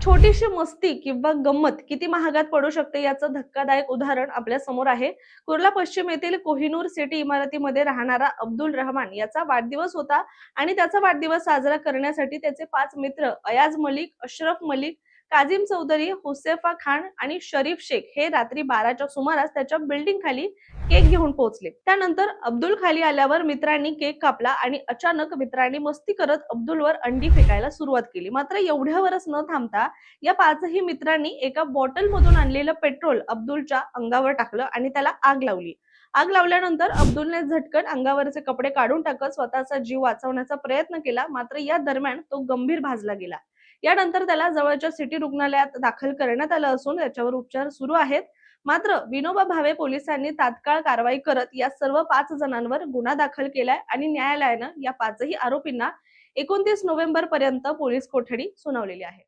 छोटीशी मस्ती किंवा गंमत किती महागात पडू शकते याचं धक्कादायक उदाहरण आपल्यासमोर आहे. कुर्ला पश्चिम येथील कोहिनूर सिटी इमारतीमध्ये राहणारा अब्दुल रहमान याचा वाढदिवस होता आणि त्याचा वाढदिवस साजरा करण्यासाठी त्याचे पाच मित्र अयाज मलिक अशरफ मलिक काझिम चौधरी हुसेफा खान आणि शरीफ शेख हे रात्री बाराच्या सुमारास त्याच्या बिल्डिंग खाली केक घेऊन पोहोचले. त्यानंतर अब्दुल खाली आल्यावर मित्रांनी केक कापला आणि अचानक मित्रांनी मस्ती करत अब्दुलवर अंडी फेकायला सुरुवात केली. मात्र एवढ्यावरच न थांबता या पाचही मित्रांनी एका बॉटल मधून आणलेलं पेट्रोल अब्दुलच्या अंगावर टाकलं आणि त्याला आग लावली. आग लावल्यानंतर अब्दुलने झटकन अंगावरचे कपडे काढून टाकत स्वतःचा जीव वाचवण्याचा प्रयत्न केला. मात्र या दरम्यान तो गंभीर भाजला गेला. यानंतर त्याला जवळच्या सिटी रुग्णालयात दाखल करण्यात आलं असून त्याच्यावर उपचार सुरू आहेत. मात्र विनोबा भावे पोलिसांनी तात्काळ कारवाई करत या सर्व पाच जणांवर गुन्हा दाखल केलाय आणि न्यायालयानं या पाचही आरोपींना एकोणतीस नोव्हेंबर पर्यंत पोलीस कोठडी सुनावलेली आहे.